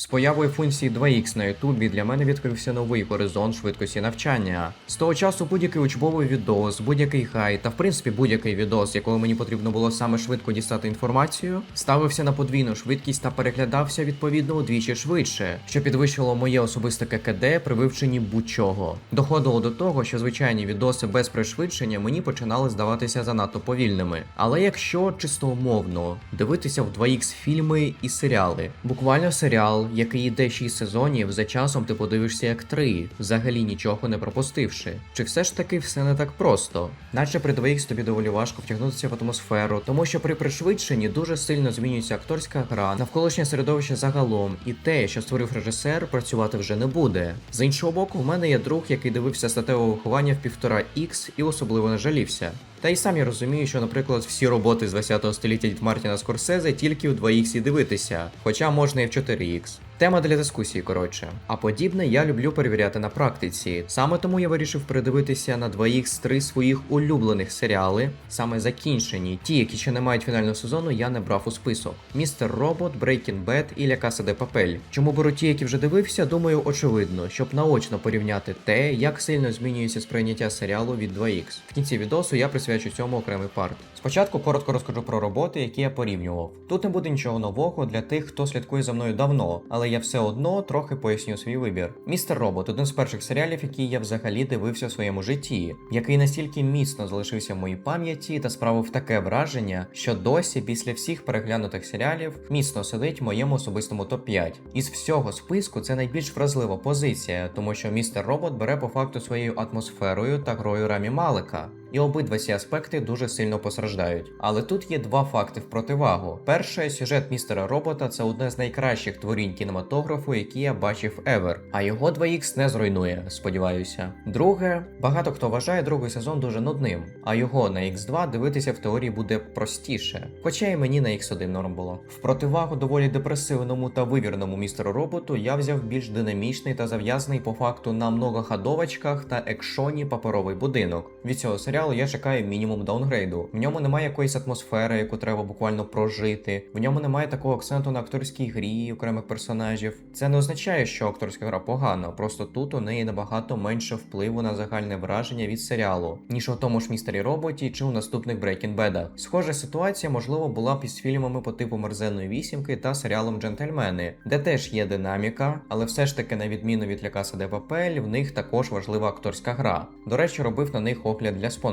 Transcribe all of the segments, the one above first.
З появою функції 2х на Ютубі для мене відкрився новий горизонт швидкості навчання. З того часу будь-який учбовий відос, будь-який гайд та в принципі будь-який відос, якого мені потрібно було саме швидко дістати інформацію, ставився на подвійну швидкість та переглядався відповідно удвічі швидше, що підвищувало моє особисте ККД при вивченні будь-чого. Доходило до того, що звичайні відоси без пришвидшення мені починали здаватися занадто повільними. Але якщо чисто умовно дивитися в 2х фільми і серіали, буквально серіал, який йде 6 сезонів, за часом ти подивишся як 3, взагалі нічого не пропустивши. Чи все ж таки все не так просто? Наче при 2х тобі доволі важко втягнутися в атмосферу, тому що при пришвидшенні дуже сильно змінюється акторська гра, навколишнє середовище загалом, і те, що створив режисер, працювати вже не буде. З іншого боку, в мене є друг, який дивився статеве виховання в 1,5х і особливо не жалівся. Та й сам я розумію, що, наприклад, всі роботи з 20 століття від Мартіна Скорсезе тільки у 2х і дивитися, хоча можна і в 4х. Тема для дискусії, коротше. А подібне я люблю перевіряти на практиці. Саме тому я вирішив передивитися на 2х три своїх улюблених серіали, саме закінчені. Ті, які ще не мають фінального сезону, я не брав у список: Містер Робот, Breaking Bad і Ля Каса де Папель. Чому беру ті, які вже дивився, думаю, очевидно, щоб наочно порівняти те, як сильно змінюється сприйняття серіалу від 2х. В кінці відосу я присвячу цьому окремий парт. Спочатку коротко розкажу про роботи, які я порівнював. Тут не буде нічого нового для тих, хто слідкує за мною давно, але я все одно трохи поясню свій вибір. Містер Робот один з перших серіалів, який я взагалі дивився в своєму житті, який настільки міцно залишився в моїй пам'яті та справив таке враження, що досі, після всіх переглянутих серіалів, міцно сидить в моєму особистому топ-5. Із всього списку це найбільш вразлива позиція, тому що містер Робот бере по факту своєю атмосферою та грою Рамі Малика. І обидва ці аспекти дуже сильно постраждають. Але тут є два факти в противагу. Перше, сюжет містера робота це одне з найкращих творінь кінематографу, які я бачив ever. А його 2х не зруйнує, сподіваюся. Друге, багато хто вважає другий сезон дуже нудним, а його на X2 дивитися в теорії буде простіше. Хоча і мені на X1 норм було. В противагу доволі депресивному та вивірному містеру роботу я взяв більш динамічний та зав'язаний по факту на многоходовочках та екшоні паперовий будинок. Від цього серіалу я чекаю мінімум даунгрейду. В ньому немає якоїсь атмосфери, яку треба буквально прожити. В ньому немає такого акценту на акторській грі окремих персонажів. Це не означає, що акторська гра погана, просто тут у неї набагато менше впливу на загальне враження від серіалу, ніж у тому ж містері роботі чи у наступних Bad. Схожа ситуація, можливо, була б із фільмами по типу Мерзенної вісімки та серіалом Джентльмени, де теж є динаміка, але все ж таки, на відміну від Ля Каса де Папель, в них також важлива акторська гра. До речі, робив на них огляд для спонсорів.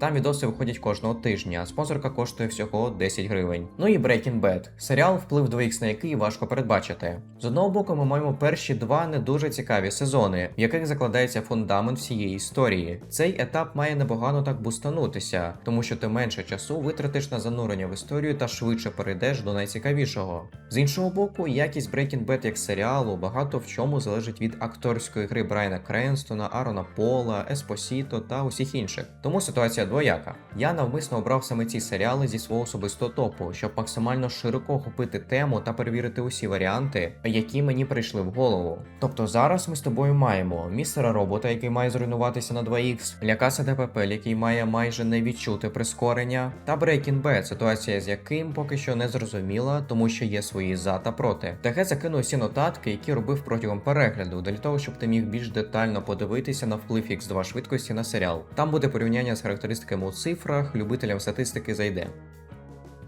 Там відоси виходять кожного тижня, спонсорка коштує всього 10 гривень. Ну і Breaking Bad. серіал, вплив 2х на який важко передбачити. З одного боку, ми маємо перші два не дуже цікаві сезони, в яких закладається фундамент всієї історії. Цей етап має непогано так бустанутися, тому що ти менше часу витратиш на занурення в історію та швидше перейдеш до найцікавішого. З іншого боку, якість Breaking Bad як серіалу багато в чому залежить від акторської гри Брайана Кренстона, Арона Пола, Еспосіто та усіх інших. Тому ситуація двояка. Я навмисно обрав саме ці серіали зі свого особистого топу, щоб максимально широко охопити тему та перевірити усі варіанти, які мені прийшли в голову. Тобто зараз ми з тобою маємо містера робота, який має зруйнуватися на 2х, Лякаса ДПП, який має майже не відчути прискорення, та Breaking Bad, ситуація з яким поки що не зрозуміла, тому що є свої за та проти. Таке закинув усі нотатки, які робив протягом перегляду, для того, щоб ти міг більш детально подивитися на вплив X2 швидкості на серіал. Там буде порівняння з характеристиками у цифрах, любителям статистики зайде.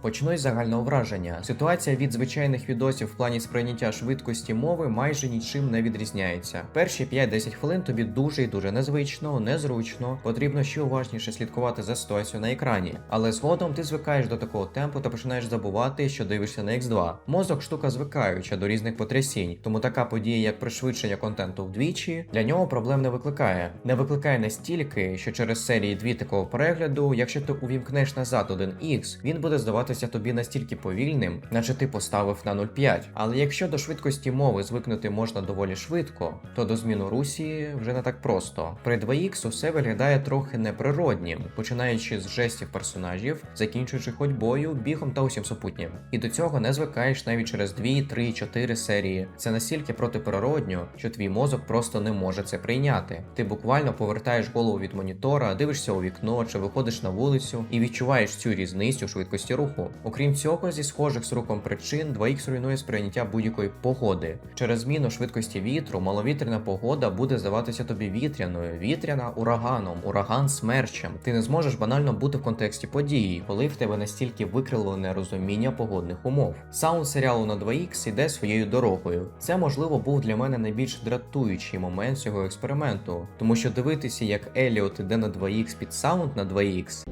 Почну із загального враження. Ситуація від звичайних відосів в плані сприйняття швидкості мови майже нічим не відрізняється. Перші 5-10 хвилин тобі дуже і дуже незвично, незручно, потрібно ще уважніше слідкувати за ситуацією на екрані. Але згодом ти звикаєш до такого темпу та починаєш забувати, що дивишся на X2. Мозок штука звикаюча до різних потрясінь, тому така подія, як пришвидшення контенту вдвічі, для нього проблем не викликає. Не викликає настільки, що через серії дві такого перегляду, якщо ти увімкнеш назад один X, він буде здаватися тобі настільки повільним, наче ти поставив на 0,5. Але якщо до швидкості мови звикнути можна доволі швидко, то до зміну русі вже не так просто. При 2X усе виглядає трохи неприроднім, починаючи з жестів персонажів, закінчуючи ходьбою, бігом та усім супутнім. І до цього не звикаєш навіть через 2, 3, 4 серії. Це настільки протиприродньо, що твій мозок просто не може це прийняти. Ти буквально повертаєш голову від монітора, дивишся у вікно чи виходиш на вулицю і відчуваєш цю різницю швидкості руху. Руху. Окрім цього, зі схожих з рухом причин 2х руйнує сприйняття будь-якої погоди. Через зміну швидкості вітру маловітряна погода буде здаватися тобі вітряною, вітряна ураганом, ураган смерчем. Ти не зможеш банально бути в контексті події, коли в тебе настільки викривлене розуміння погодних умов. Саунд серіалу на 2х іде своєю дорогою. Це можливо був для мене найбільш дратуючий момент цього експерименту, тому що дивитися, як Еліот іде на 2х під саунд на 2х,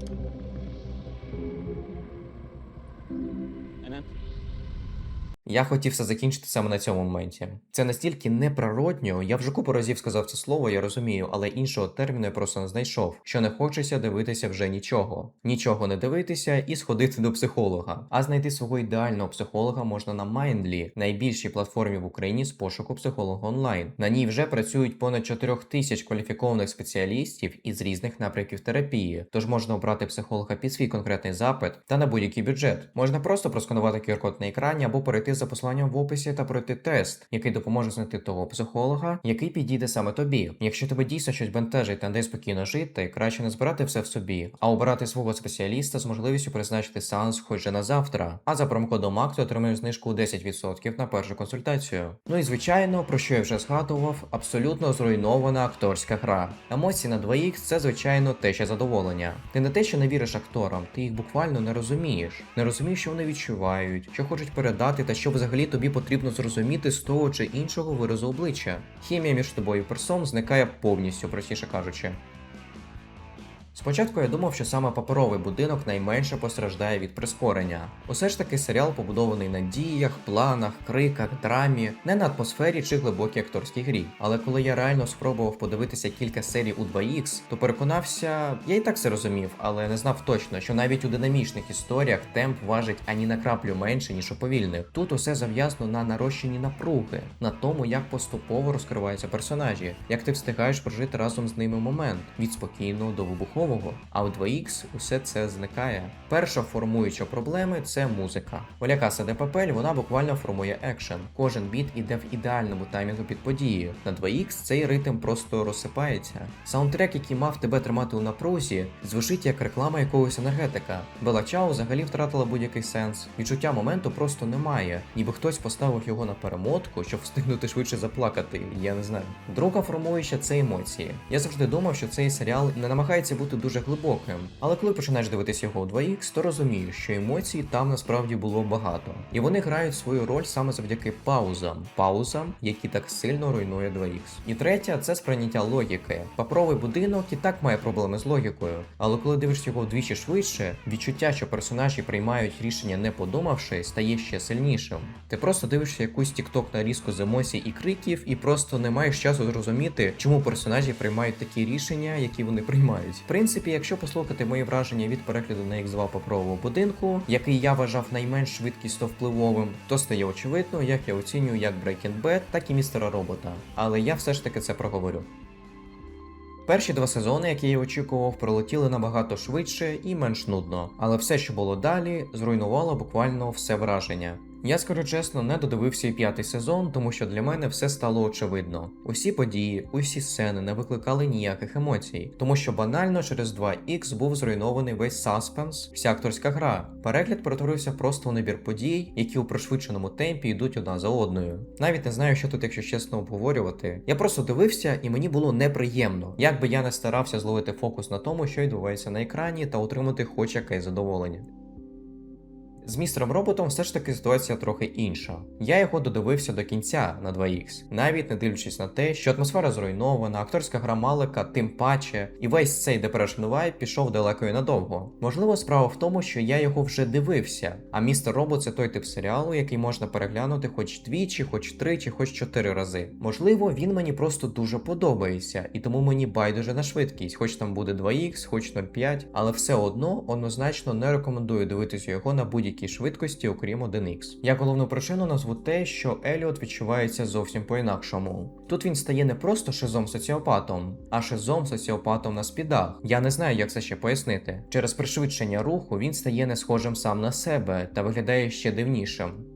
Я хотів все закінчити саме на цьому моменті. Це настільки неприродньо, я вже купу разів сказав це слово, я розумію, але іншого терміну я просто не знайшов. Що не хочеться дивитися вже нічого. Нічого не дивитися і сходити до психолога. А знайти свого ідеального психолога можна на Mindly, найбільшій платформі в Україні з пошуку психолога онлайн. На ній вже працюють понад 4 тисяч кваліфікованих спеціалістів із різних напрямків терапії. Тож можна обрати психолога під свій конкретний запит та на будь-який бюджет. Можна просто просканувати QR-код на екрані або перейти за посиланням в описі та пройти тест, який допоможе знайти того психолога, який підійде саме тобі. Якщо тебе дійсно щось бентежить та не спокійно жити, краще не збирати все в собі, а обирати свого спеціаліста з можливістю призначити сеанс хоч же на завтра. А за промокодом МАК ти отримаєш знижку 10% на першу консультацію. Ну і звичайно, про що я вже згадував, абсолютно зруйнована акторська гра. Емоції на 2х це звичайно те ще задоволення. Ти не те, що не віриш акторам, ти їх буквально не розумієш. Не розумієш, що вони відчувають, що хочуть передати, та що взагалі тобі потрібно зрозуміти з того чи іншого виразу обличчя. Хімія між тобою і персон зникає повністю, простіше кажучи. Спочатку я думав, що саме паперовий будинок найменше постраждає від прискорення. Усе ж таки серіал побудований на діях, планах, криках, драмі, не на атмосфері чи глибокій акторській грі. Але коли я реально спробував подивитися кілька серій у 2X, то переконався, я і так це розумів, але не знав точно, що навіть у динамічних історіях темп важить ані на краплю менше, ніж у повільних. Тут усе зав'язано на нарощенні напруги, на тому, як поступово розкриваються персонажі, як ти встигаєш прожити разом з ними момент від спокійного до вибухового. А у 2X усе це зникає. Перша формуюча проблеми це музика. Оля Каса де Папель вона буквально формує екшен. Кожен біт іде в ідеальному таймінгу під події. На 2X цей ритм просто розсипається. Саундтрек, який мав тебе тримати у напрузі, звучить як реклама якогось енергетика. Бела Чао взагалі втратила будь-який сенс. Відчуття моменту просто немає, ніби хтось поставив його на перемотку, щоб встигнути швидше заплакати. Я не знаю. Друга формуюча це емоції. Я завжди думав, що цей серіал не намагається бути дуже глибоким, але коли починаєш дивитися його у 2X, то розумієш, що емоцій там насправді було багато, і вони грають свою роль саме завдяки паузам, паузам, які так сильно руйнує 2X. І третя це сприйняття логіки. Папровий будинок і так має проблеми з логікою, але коли дивишся його вдвічі швидше, відчуття, що персонажі приймають рішення не подумавши, стає ще сильнішим. Ти просто дивишся якусь тікток нарізку з емоцій і криків, і просто не маєш часу зрозуміти, чому персонажі приймають такі рішення, які вони приймають. Принципі, якщо послухати мої враження від перегляду на X2 паперового будинку, який я вважав найменш швидкісно впливовим, то стає очевидно, як я оцінюю як Breaking Bad, так і містера робота. Але я все ж таки це проговорю. Перші два сезони, які я очікував, пролетіли набагато швидше і менш нудно, але все, що було далі, зруйнувало буквально все враження. Я скажу чесно, не додивився і п'ятий сезон, тому що для мене все стало очевидно. Усі події, усі сцени не викликали ніяких емоцій, тому що банально через 2X був зруйнований весь саспенс, вся акторська гра. Перегляд перетворився просто у набір подій, які у пришвидшеному темпі йдуть одна за одною. Навіть не знаю, що тут, якщо чесно, обговорювати. Я просто дивився, і мені було неприємно, як би я не старався зловити фокус на тому, що відбувається на екрані, та отримати хоч якесь задоволення. З містером роботом все ж таки ситуація трохи інша. Я його додивився до кінця на 2х, навіть не дивлячись на те, що атмосфера зруйнована, акторська гра Малика тим паче, і весь цей Depression Vibe пішов далеко і надовго. Можливо, справа в тому, що я його вже дивився, а містер Робот це той тип серіалу, який можна переглянути хоч двічі, хоч тричі, хоч чотири рази. Можливо, він мені просто дуже подобається, і тому мені байдуже на швидкість, хоч там буде 2х, хоч 0,5, але все одно однозначно не рекомендую дивитися його на будь-якій швидкості, окрім 1х. Я головну причину назву те, що Еліот відчувається зовсім по-інакшому. Тут він стає не просто шизом соціопатом, а шизом соціопатом на спідах. Я не знаю, як це ще пояснити. Через пришвидшення руху він стає не схожим сам на себе та виглядає ще дивнішим.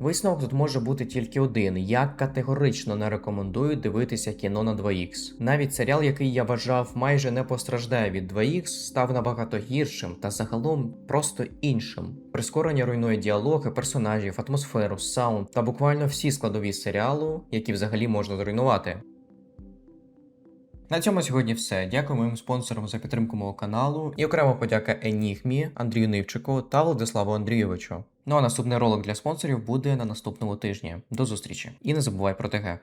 Висновок тут може бути тільки один: я категорично не рекомендую дивитися кіно на 2х. Навіть серіал, який я вважав майже не постраждає від 2х, став набагато гіршим та загалом просто іншим. Прискорення руйнує діалоги, персонажів, атмосферу, саунд та буквально всі складові серіалу, які взагалі можна зруйнувати. На цьому сьогодні все. Дякую моїм спонсорам за підтримку мого каналу. І окрема подяка Енігмі, Андрію Нивчику та Владиславу Андрійовичу. Ну а наступний ролик для спонсорів буде на наступному тижні. До зустрічі. І не забувай про ТГ.